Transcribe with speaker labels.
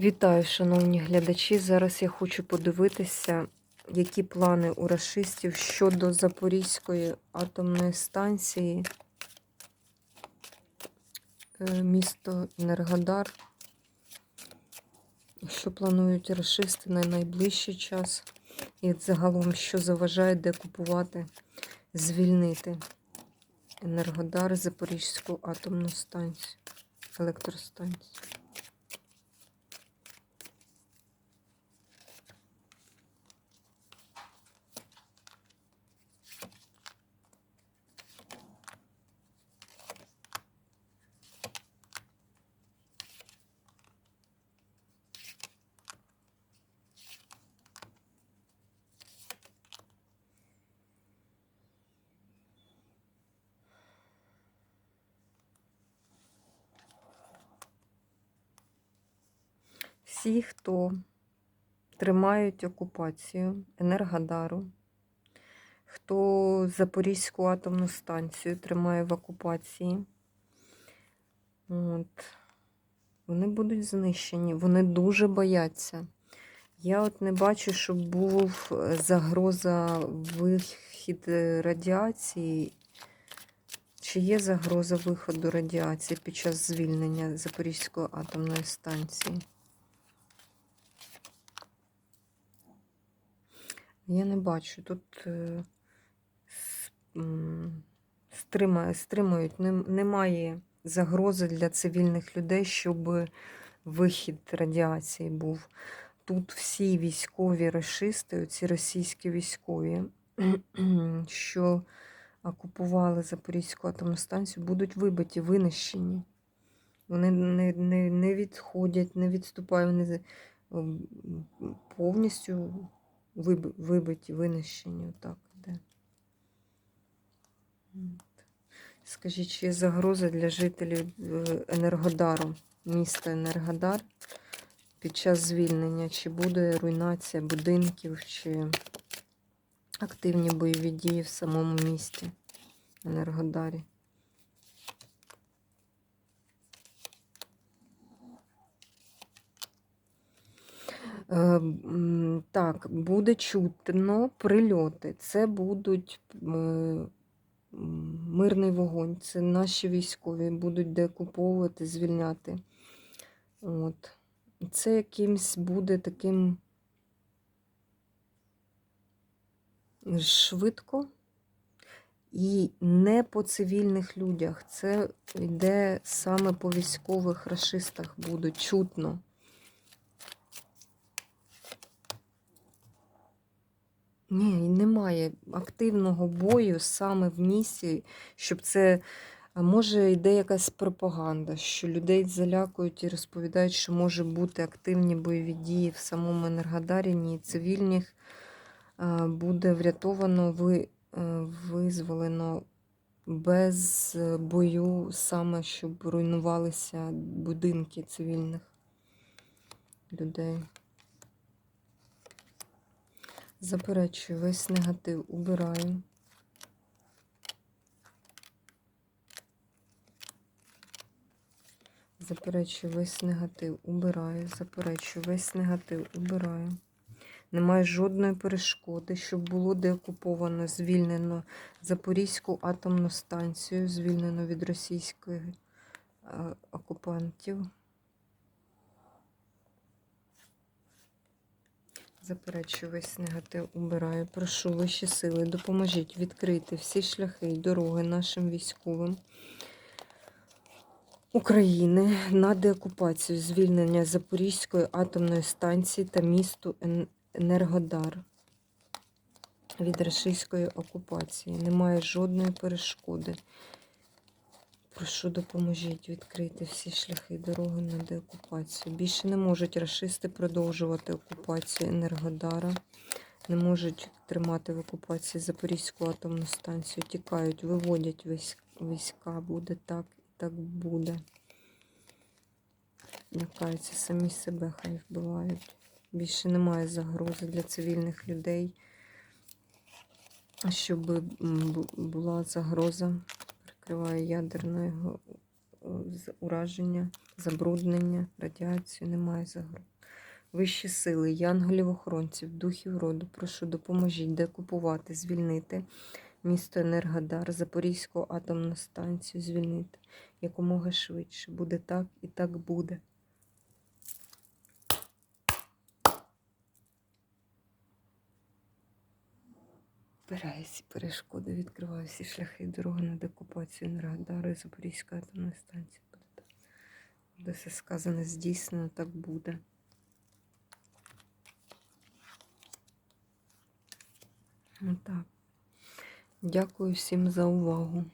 Speaker 1: Вітаю, шановні глядачі. Зараз я хочу подивитися, які плани у расистів щодо Запорізької атомної станції, е, місто Енергодар. Що планують расисти на найближчий час? І загалом, що заважає декупувати, звільнити Енергодар, Запорізьку атомну станцію, електростанцію. Всі, хто тримають окупацію Енергодару, хто Запорізьку атомну станцію тримає в окупації, от, вони будуть знищені, вони дуже бояться. Я от не бачу, щоб був е, загроза вихід е, радіації. Чи є загроза виходу радіації під час звільнення Запорізької атомної станції? Я не бачу. Тут е, стримують, немає загрози для цивільних людей, щоб вихід радіації був. Тут всі військові расисти, ці російські військові, що окупували Запорізьку атомну станцію, будуть вибиті, винищені. Вони не, не, не відходять, не відступають, вони повністю вибиті, винищені. Отак іде. Скажіть, чи є загроза для жителів е, Енергодару, міста Енергодар під час звільнення? Чи буде руйнація будинків, чи активні бойові дії в самому місті Енергодарі? Так, буде чутно прильоти. Це будуть е, мирний вогонь. Це наші військові будуть деокуповувати, звільняти. От. Це якимсь буде таким швидко і не по цивільних людях. Це йде саме по військових расистах буде чутно. Ні, немає активного бою саме в місті, щоб це. Може, йде якась пропаганда, що людей залякують і розповідають, що може бути активні бойові дії в самому Енергодарі, ні цивільних буде врятовано, е, визволено без е, бою, саме щоб руйнувалися будинки цивільних людей. Заперечую, весь негатив убираю. Заперечую, весь негатив убираю. Заперечую, весь негатив убираю. Немає жодної перешкоди, щоб було деокуповано, звільнено Запорізьку атомну станцію, звільнено від російських е, окупантів. Заперечую весь негатив убираю. Прошу вищі сили, допоможіть відкрити всі шляхи і дороги нашим військовим України на деокупацію, звільнення Запорізької атомної станції та місту Енергодар від російської окупації. Немає жодної перешкоди. Прошу допоможіть відкрити всі шляхи дороги на деокупацію. Більше не можуть расисти продовжувати окупацію Енергодара, не можуть тримати в окупації Запорізьку атомну станцію. Тікають, виводять війська. Буде так і так буде. Лякаються самі себе, хай вбивають. Більше немає загрози для цивільних людей. Щоб була загроза, прикриває ядерне ураження, забруднення, радіацію, немає загроз. Вищі сили, янголів-охоронців, духів роду, прошу, допоможіть декупувати, звільнити місто Енергодар, Запорізьку атомну станцію, звільнити якомога швидше. Буде так і так буде. Вбираю всі перешкоди, відкриваю всі шляхи дороги на декупацію Енергодару і Запорізька атомної станції. Буде так. Буде все сказане, здійснено, так буде. Отак. Дякую всім за увагу.